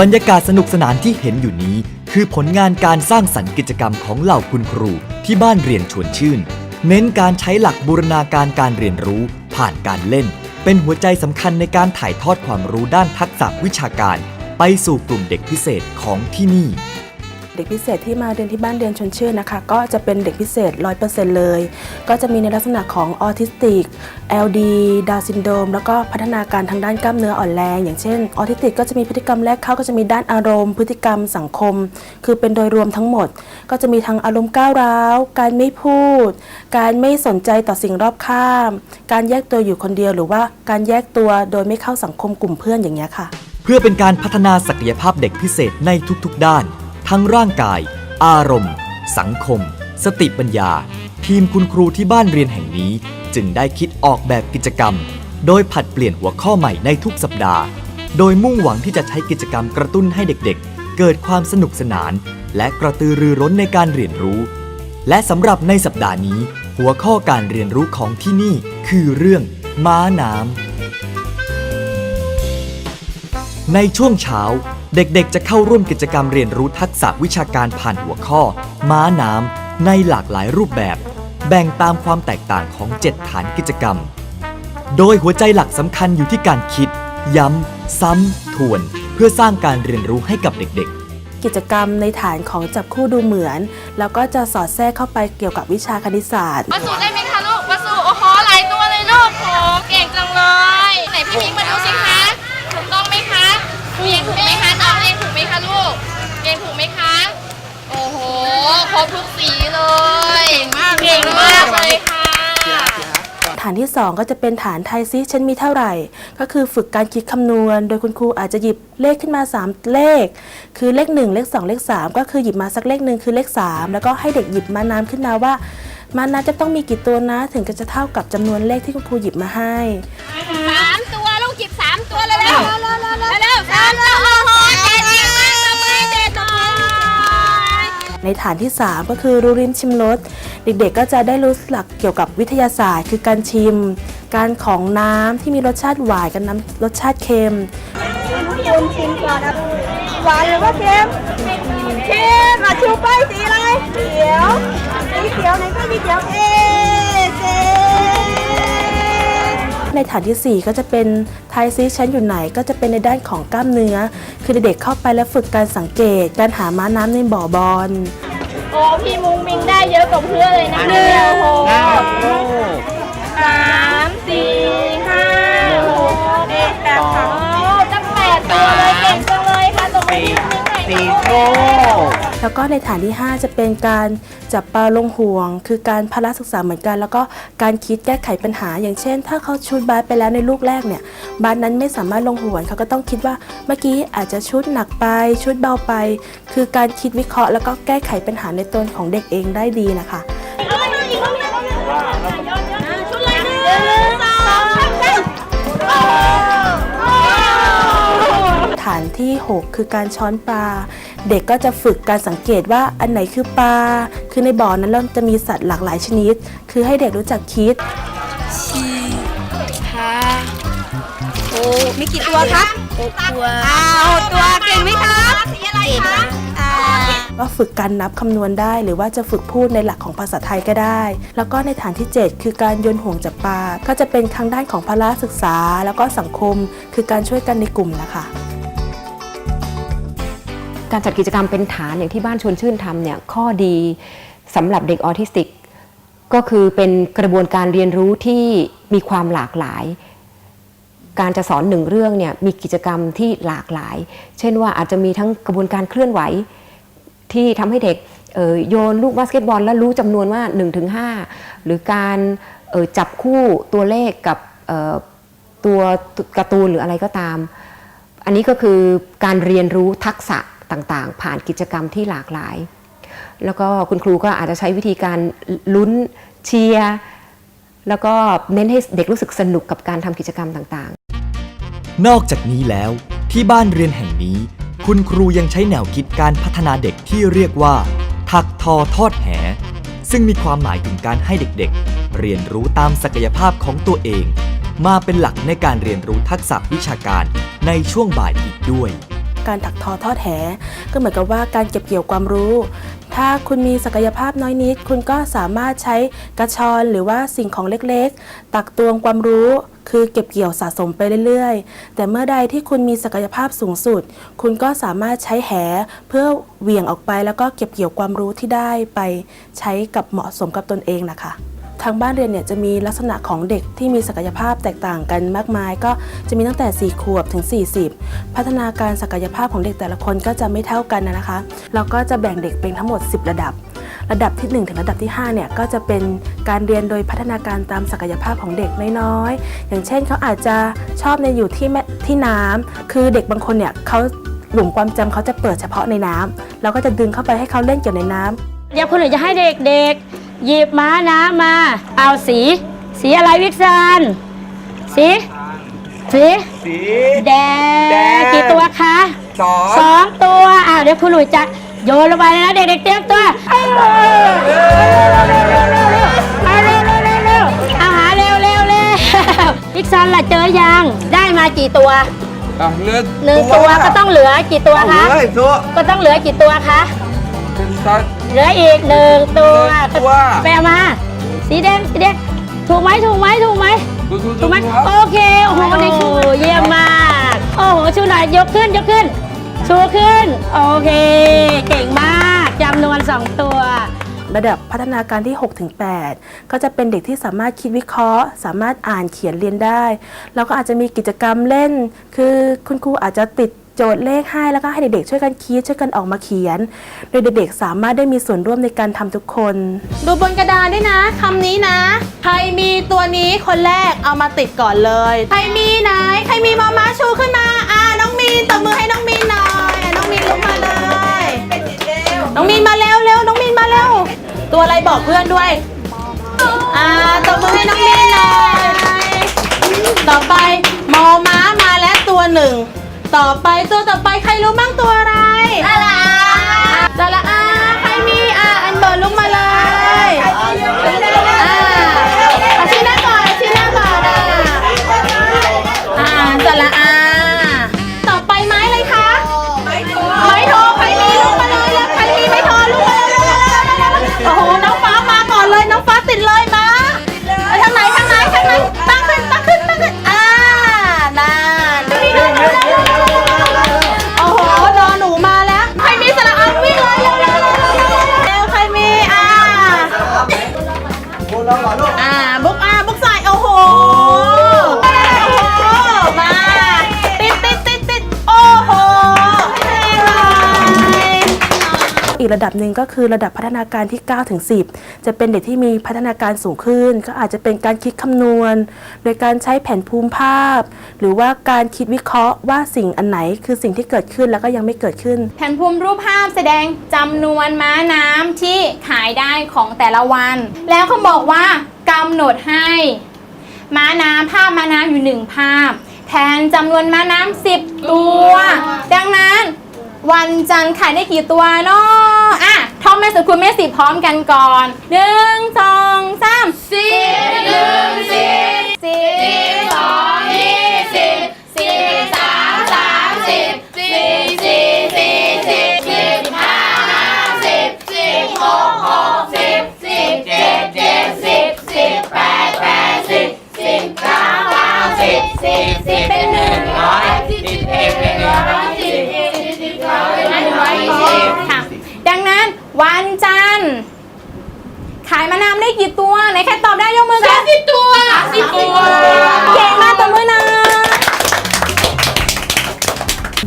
บรรยากาศสนุกสนานที่เห็นอยู่นี้ คือผลงานการสร้างสรรค์กิจกรรมของเหล่าคุณครูที่บ้านเรียนชวนชื่น เน้นการใช้หลักบูรณาการการเรียนรู้ ผ่านการเล่น เป็นหัวใจสำคัญในการถ่ายทอดความรู้ด้านทักษะวิชาการ ไปสู่กลุ่มเด็กพิเศษของที่นี่ เด็กพิเศษที่มาเรียนที่บ้านเรียนชนชื่นนะคะ ก็จะเป็นเด็กพิเศษ 100%เลย ก็จะมีในลักษณะของออทิสติก LD ดาวซินโดมแล้วก็พัฒนาการทางด้านกล้ามเนื้ออ่อนแรง อย่างเช่นออทิสติกก็จะมีพฤติกรรมแรกเข้าก็จะมีด้านอารมณ์ พฤติกรรมสังคม คือเป็นโดยรวมทั้งหมด ก็จะมีทั้งอารมณ์ก้าวร้าว การไม่พูด การไม่สนใจต่อสิ่งรอบข้าม การแยกตัวอยู่คนเดียวหรือว่าการแยกตัวโดยไม่เข้าสังคมกลุ่มเพื่อนอย่างเงี้ยค่ะ เพื่อเป็นการพัฒนาศักยภาพเด็กพิเศษในทุกๆด้าน ทั้งร่างกาย อารมณ์ สังคม สติปัญญา ทีมคุณครูที่บ้านเรียนแห่งนี้ จึงได้คิดออกแบบกิจกรรม โดยผัดเปลี่ยนหัวข้อใหม่ในทุกสัปดาห์ โดยมุ่งหวังที่จะใช้กิจกรรมกระตุ้นให้เด็กๆ เกิดความสนุกสนาน และกระตือรือร้นในการเรียนรู้ และสำหรับในสัปดาห์นี้ หัวข้อการเรียนรู้ของที่นี่คือเรื่อง ม้าน้ำในช่วงเช้า เด็กๆ จะเข้าร่วมกิจกรรมเรียนรู้ทักษะวิชาการผ่านหัวข้อ ม้าน้ำในหลากหลายรูปแบบ แบ่งตามความแตกต่างของ 7 ฐานกิจกรรม โดยหัวใจหลักสำคัญอยู่ที่การคิด ย้ำ ซ้ำ ทวน เพื่อสร้างการเรียนรู้ให้กับเด็กๆกิจกรรมในฐานของจับคู่ดูเหมือน แล้วก็จะสอดแทรกเข้าไปเกี่ยวกับวิชาคณิตศาสตร์มาสู่ได้ไหมคะลูกมาสู่โอ้โหหลายตัวเลยลูกโหเก่งจังเลยไหนพี่มิงมาดูสิคะถูกต้องไหมคะเรียงถูกไหมคะ ครบทุกสีเลยเก่งมากเก่งมากเลยค่ะ ฐานที่ 2 ก็จะเป็นฐานไทยซิฉันมีเท่าไหร่ ก็คือฝึกการคิดคำนวณ โดยคุณครูอาจจะหยิบเลขขึ้นมา 3 เลข คือเลข 1 เลข 2 เลข 3 ก็คือหยิบมาสักเลขหนึ่งคือเลข 3 แล้วก็ให้เด็กหยิบมาน้ำขึ้นมาว่า มาน้ำจะต้องมีกี่ตัวนะถึงจะเท่ากับจำนวนเลขที่คุณครูหยิบมาให้ สามตัวลูกหยิบสามตัวเลยเร็วเร็วเร็วเร็วสามตัวโอ้โห ในฐานที่ 3 ก็คือรู้ริมชิมรสเด็กๆก็จะได้รู้หลักเกี่ยวกับวิทยาศาสตร์ คือการชิม การของน้ำที่มีรสชาติหวานกับน้ำรสชาติเค็มคุณชิมก่อนนะหวานหรือว่าเค็มเค็มอะชูป้ายสีอะไรเขียวสีเขียวไหนก็มีเขียวเอเจ ในฐานทีสี่ 4 ก็จะเป็นไทยซีชั้นอยู่ไหน ก็จะเป็นในด้านของกล้ามเนื้อ คือเด็กๆเข้าไปแล้วฝึกการสังเกต การหาม้าน้ำในบ่อบอลโอ้พี่มุงมิงได้เยอะกว่าเพื่อนเลยนะเนี่ยโอ้โหสามสี่ห้าหกเจ็ดแปดสองโอ้ตั้งแปดตัวเลยเก่งจังเลยค่ะตรงนี้สี่โแล้วก็ในฐานที่ 5 จะเป็นการ จับปลาลงห่วง คือการพละศึกษาเหมือนกัน แล้วก็การคิดแก้ไขปัญหา อย่างเช่น ถ้าเขาชุดบาสไปแล้วในลูกแรกเนี่ยบาสนั้นไม่สามารถลงห่วงเขาก็ต้องคิดว่าเมื่อกี้อาจจะชุดหนักไป ชุดเบาไป คือการคิดวิเคราะห์ แล้วก็แก้ไขปัญหาในตนของเด็กเองได้ดีนะคะ ที่ 6 คือการช้อนปลา เด็กก็จะฝึกการสังเกตว่าอันไหนคือปลา คือในบ่อนั้นเราจะมีสัตว์หลากหลายชนิด คือให้เด็กรู้จักคิดโอ้มีกี่ตัวครับหกตัวอ้าวหกตัวเก่งไหมครับสีอะไรคะอ่าว่าฝึกการนับคำนวณได้ หรือว่าจะฝึกพูดในหลักของภาษาไทยก็ได้ แล้วก็ในฐานที่ 7 คือการโยนห่วงจับปลา ก็จะเป็นทางด้านของพละศึกษา แล้วก็สังคม คือการช่วยกันในกลุ่มนะคะ การจัดกิจกรรมเป็นฐานอย่างที่บ้านชวนชื่นทำเนี่ยข้อดีสำหรับเด็กออทิสติก ก็คือเป็นกระบวนการเรียนรู้ที่มีความหลากหลาย การจะสอนหนึ่งเรื่องเนี่ยมีกิจกรรมที่หลากหลาย เช่นว่าอาจจะมีทั้งกระบวนการเคลื่อนไหว ที่ทำให้เด็กโยนลูกบาสเกตบอล แล้วรู้จำนวนว่า 1-5 หรือการจับคู่ตัวเลขกับตัวการ์ตูนหรืออะไรก็ตาม อันนี้ก็คือการเรียนรู้ทักษะ ต่างๆ ผ่านกิจกรรมที่หลากหลาย แล้วก็คุณครูก็อาจจะใช้วิธีการลุ้นเชียร์แล้วก็เน้นให้เด็กรู้สึกสนุกกับการทำกิจกรรมต่างๆ นอกจากนี้แล้วที่บ้านเรียนแห่งนี้ คุณครูยังใช้แนวคิดการพัฒนาเด็กที่เรียกว่าถักทอทอดแห ซึ่งมีความหมายถึงการให้เด็กๆ เรียนรู้ตามศักยภาพของตัวเอง มาเป็นหลักในการเรียนรู้ทักษะวิชาการในช่วงบ่ายอีกด้วย การถักทอทอดแห ก็เหมือนกับว่าการเก็บเกี่ยวความรู้ ถ้าคุณมีศักยภาพน้อยนิด คุณก็สามารถใช้กระชอนหรือว่าสิ่งของเล็กๆ ตักตวงความรู้คือเก็บเกี่ยวสะสมไปเรื่อยๆ แต่เมื่อใดที่คุณมีศักยภาพสูงสุด คุณก็สามารถใช้แหเพื่อเหวี่ยงออกไปแล้วก็เก็บเกี่ยวความรู้ที่ได้ไปใช้กับเหมาะสมกับตนเองนะคะ ทางบ้านเรียนเนี่ยจะมีลักษณะของเด็กที่มีศักยภาพแตกต่างกันมากมาย ก็จะมีตั้งแต่ 4 ขวบถึง 40 พัฒนาการศักยภาพของเด็กแต่ละคนก็จะไม่เท่ากันนะคะ เราก็จะแบ่งเด็กเป็นทั้งหมด 10 ระดับ ระดับที่ 1 ถึงระดับที่5เนี่ยก็จะเป็นการเรียนโดยพัฒนาการตามศักยภาพของเด็กน้อยๆ อย่างเช่นเขาอาจจะชอบในอยู่ที่แม่ที่น้ำคือเด็กบางคนเนี่ยเขาหลุมความจำเขาจะเปิดเฉพาะในน้ำเราก็จะดึงเข้าไปให้เขาเล่นเกี่ยวในน้ำเดี๋ยวคุณหนูจะให้เด็กๆ หยิบม้าน้ำมา เอาสี สีอะไรวิกซานสีสีสี แดแดง งกี่ตัวคะสองสองตัวอ่าเดี๋ยวคุณหนูจะโยนลงไปเลยนะเด็กๆเตรียมตัวเอาเร็วเอาเร็วเร็วเร็วเร็วเอาหาเร็วเร็วเร็ววิกซานล่ะเจอยังได้มากี่ตัวอะเลือดหนึ่งตัวก็ต้องเหลือกี่ตัวเอาคะเลยตัวก็ต้องเหลือกี่ตัวคะ ตัดเหลืออีกหนึ่งตัวหนึ่งตัวไปเอามา สีแดงสีแดงถูกไหมถูกไหมถูกไหมดูดูถูกไหมดูครับโอเคโอ้โหนี่คือเยี่ยมมากโอ้โหชูหน่อยยกขึ้นยกขึ้นชูขึ้น โอเค เก่งมากจำนวนสองตัวระดับพัฒนาการที่6ถึง8ก็จะเป็นเด็กที่สามารถคิดวิเคราะห์ สามารถอ่านเขียนเรียนได้ แล้วก็อาจจะมีกิจกรรมเล่น คือคุณครูอาจจะติด โจทย์เลขให้แล้วก็ให้เด็กๆ ช่วยกันคิดช่วยกันออกมาเขียน โดยเด็กๆ สามารถได้มีส่วนร่วมในการทำทุกคน ดูบนกระดานด้วยนะคำนี้นะ ใครมีตัวนี้คนแรกเอามาติดก่อนเลย ใครมีไหน ใครมีมาม้าชูขึ้นมา อ่าน้องมีนตบมือให้น้องมีนหน่อยอะน้องมีนลุกมาเลย น้องมีนมาเร็วเร็วน้องมีนมาเร็ว ตัวอะไรบอกเพื่อนด้วย อ่าตบมือให้น้องมีนหน่อย ต่อไปมอม้ามาแล้วตัวหนึ่ง ต่อไปตัวต่อไปใครรู้บ้างตัวอะไรสระอาสระอาใครมีอ่าอันเบอร์ลุกมาเลย อ่าบุกอ่าบุกใส่โอ้โหโอ้โหมาติดติดติดติดโอ้โหให้หน่อยอีกระดับหนึ่งก็คือระดับพัฒนาการที่9ถึง10 จะเป็นเด็กที่มีพัฒนาการสูงขึ้น ก็อาจจะเป็นการคิดคำนวณ โดยการใช้แผนภูมิภาพ หรือว่าการคิดวิเคราะห์ว่าสิ่งอันไหนคือสิ่งที่เกิดขึ้นแล้วก็ยังไม่เกิดขึ้น แผนภูมิรูปภาพแสดงจำนวนม้าน้ำที่ขายได้ของแต่ละวัน แล้วเขาบอกว่ากำหนดให้ ม้าน้ำภาพม้าน้ำอยู่หนึ่งภาพ แทนจำนวนม้าน้ำสิบตัว ดังนั้น วันจันทร์ขายได้กี่ตัวเนาะ อะท่องแม่สุดคุณแม่สิบพร้อมกันก่อนหนึ่งสองสามสิบหนึ่งสิบสิบสอง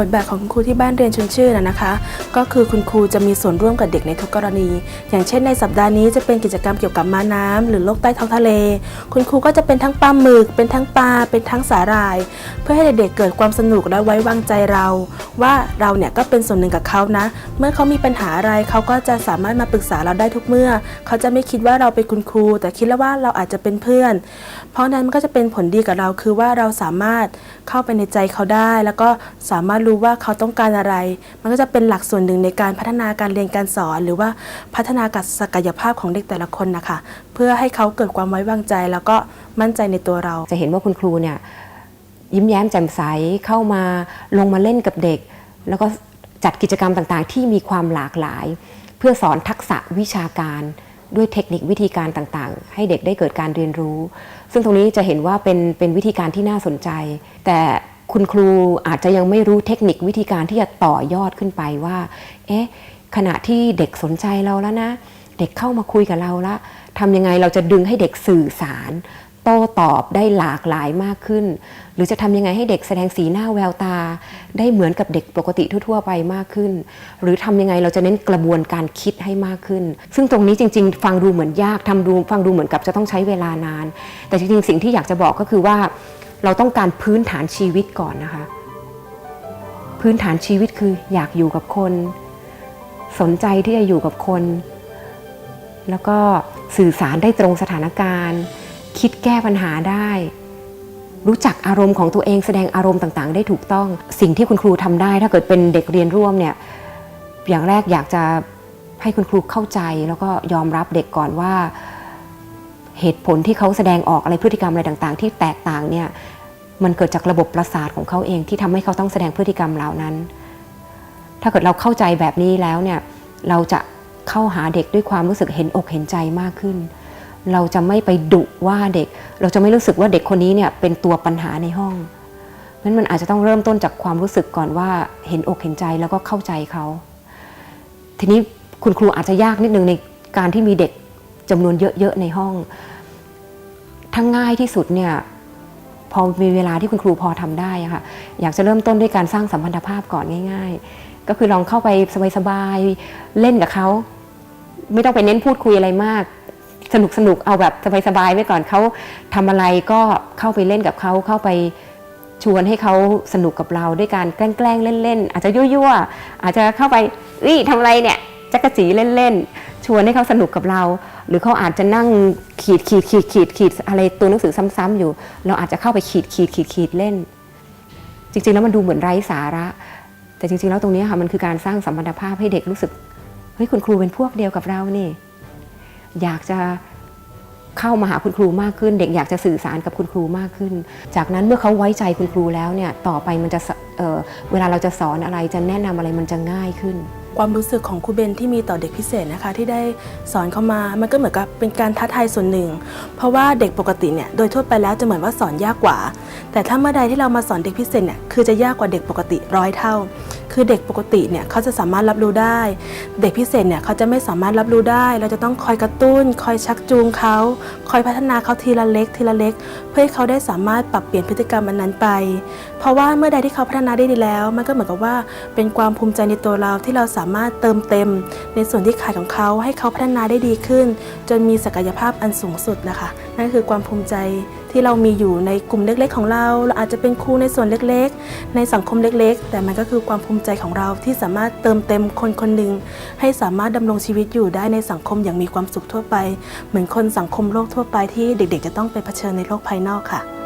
บทบาทของคุณครูที่บ้านเรียนชวนชื่อนะนะคะ ก็คือคุณครูจะมีส่วนร่วมกับเด็กในทุกกรณี อย่างเช่นในสัปดาห์นี้จะเป็นกิจกรรมเกี่ยวกับม้าน้ำหรือโลกใต้ท้องทะเล คุณครูก็จะเป็นทั้งปลาหมึก เป็นทั้งปลา เป็นทั้งสาหร่าย เพื่อให้เด็กๆเกิดความสนุกและไว้วางใจเรา ว่าเราเนี่ยก็เป็นส่วนหนึ่งกับเขานะ เมื่อเขามีปัญหาอะไรเขาก็จะสามารถมาปรึกษาเราได้ทุกเมื่อ เขาจะไม่คิดว่าเราเป็นคุณครู แต่คิดแล้วว่าเราอาจจะเป็นเพื่อน เพราะนั้นมันก็จะเป็นผลดีกับเราคือว่าเราสามารถเข้าไปในใจเขาได้ แล้วก็สามารถรู้ว่าเขาต้องการอะไร มันก็จะเป็นหลักส่วนหนึ่งในการพัฒนาการเรียนการสอน หรือว่าพัฒนาการศักยภาพของเด็กแต่ละคนนะคะ เพื่อให้เขาเกิดความไว้วางใจ แล้วก็มั่นใจในตัวเรา จะเห็นว่าคุณครูเนี่ยยิ้มแย้มแจ่มใสเข้ามาลงมาเล่นกับเด็ก แล้วก็จัดกิจกรรมต่างๆ ที่มีความหลากหลาย เพื่อสอนทักษะวิชาการด้วยเทคนิควิธีการต่างๆ ให้เด็กได้เกิดการเรียนรู้ ซึ่งตรงนี้จะเห็นว่าเป็นเป็นวิธีการที่น่าสนใจ แต่ คุณครูอาจจะยังไม่รู้เทคนิควิธีการที่จะต่อยอดขึ้นไปว่า เอ๊ะ ขณะที่เด็กสนใจเราแล้วนะ เด็กเข้ามาคุยกับเราละทำยังไงเราจะดึงให้เด็กสื่อสาร โต้ตอบได้หลากหลายมากขึ้น หรือจะทำยังไงให้เด็กแสดงสีหน้าแววตา ได้เหมือนกับเด็กปกติทั่วๆไปมากขึ้น หรือทำยังไงเราจะเน้นกระบวนการคิดให้มากขึ้น ซึ่งตรงนี้จริง ๆ ฟังดูเหมือนยากทำดูฟังดูเหมือนกับจะต้องใช้เวลานาน แต่จริงๆ สิ่งที่อยากจะบอกก็คือว่า เราต้องการพื้นฐานชีวิตก่อนนะคะ พื้นฐานชีวิตคืออยากอยู่กับคน สนใจที่จะอยู่กับคน แล้วก็สื่อสารได้ตรงสถานการณ์ คิดแก้ปัญหาได้ รู้จักอารมณ์ของตัวเองแสดงอารมณ์ต่างๆ ได้ถูกต้อง สิ่งที่คุณครูทำได้ ถ้าเกิดเป็นเด็กเรียนร่วมเนี่ยอย่างแรกอยากจะให้คุณครูเข้าใจแล้วก็ยอมรับเด็กก่อนว่าเหตุผลที่เขาแสดงออกอะไรพฤติกรรมอะไรต่าง ๆ ที่แตกต่างเนี่ย มันเกิดจากระบบประสาทของเขาเองที่ทำให้เขาต้องแสดงพฤติกรรมเหล่านั้น ถ้าเกิดเราเข้าใจแบบนี้แล้วเนี่ยเราจะเข้าหาเด็กด้วยความรู้สึกเห็นอกเห็นใจมากขึ้น เราจะไม่ไปดุว่าเด็ก เราจะไม่รู้สึกว่าเด็กคนนี้เนี่ยเป็นตัวปัญหาในห้องเพราะฉะนั้นมันอาจจะต้องเริ่มต้นจากความรู้สึกก่อนว่าเห็นอกเห็นใจแล้วก็เข้าใจเขา ทีนี้คุณครูอาจจะยากนิดนึงในการที่มีเด็กจำนวนเยอะๆในห้องถ้าง่ายที่สุดเนี่ย พอมีเวลาที่คุณครูพอทำได้ค่ะอยากจะเริ่มต้นด้วยการสร้างสัมพันธภาพก่อนง่าย ๆ ก็คือลองเข้าไปสบายๆเล่นกับเขาไม่ต้องไปเน้นพูดคุยอะไรมาก สนุกสนุกๆเอาแบบสบายๆไว้ก่อนเขาทำอะไรก็เข้าไปเล่นกับเขาเข้าไปชวนให้เขาสนุกกับเราด้วยการแกล้งเล่นๆอาจจะยั่วๆอาจจะเข้าไปเอ้ยทำอะไรเนี่ยจักรจีเล่นๆชวนให้เขาสนุกกับเรา หรือเขาอาจจะนั่งขีดขีดขีดขีดขีดอะไรตัวหนังสือซ้ำๆอยู่ เราอาจจะเข้าไปขีดขีดขีดขีดเล่น จริง ๆ แล้วมันดูเหมือนไร้สาระ แต่จริง ๆ แล้วตรงนี้ค่ะมันคือการสร้างสัมพันธภาพให้เด็กรู้สึกเฮ้ยคุณครูเป็นพวกเดียวกับเรานี่ อยากจะเข้ามาหาคุณครูมากขึ้น เด็กอยากจะสื่อสารกับคุณครูมากขึ้น จากนั้นเมื่อเขาไว้ใจคุณครูแล้วเนี่ยต่อไปมันจะเเวลาเราจะสอนอะไรจะแนะนำอะไรมันจะง่ายขึ้น ความรู้สึกของครูเบนที่มีต่อเด็กพิเศษนะคะ ที่ได้สอนเข้ามา มันก็เหมือนกับเป็นการท้าทายส่วนหนึ่ง เพราะว่าเด็กปกติเนี่ยโดยทั่วไปแล้วจะเหมือนว่าสอนยากกว่า แต่ถ้าเมื่อใดที่เรามาสอนเด็กพิเศษเนี่ยคือจะยากกว่าเด็กปกติร้อยเท่า คือเด็กปกติเนี่ยเขาจะสามารถรับรู้ได้ เด็กพิเศษเนี่ยเขาจะไม่สามารถรับรู้ได้ เราจะต้องคอยกระตุ้น คอยชักจูงเขา คอยพัฒนาเขาทีละเล็ก ทีละเล็ก เพื่อให้เขาได้สามารถปรับเปลี่ยนพฤติกรรมอันนั้นไป เพราะว่าเมื่อใดที่เขาพัฒนาได้ดีแล้ว มันก็เหมือนกับว่าเป็นความภูมิใจในตัวเราที่เราสามารถเติมเต็ม ในส่วนที่ขาดของเขาให้เขาพัฒนาได้ดีขึ้น จนมีศักยภาพอันสูงสุดนะคะ นั่นคือความภูมิใจ ที่เรามีอยู่ในกลุ่มเล็ก ๆ ของเรา เราอาจจะเป็นครูในส่วนเล็กๆ ในสังคมเล็ก ๆ แต่มันก็คือความภูมิใจของเราที่สามารถเติมเต็มคนคนหนึ่งให้สามารถดำรงชีวิตอยู่ได้ในสังคมอย่างมีความสุขทั่วไป เหมือนคนสังคมโลกทั่วไปที่เด็ก ๆ จะต้องไปเผชิญในโลกภายนอกค่ะ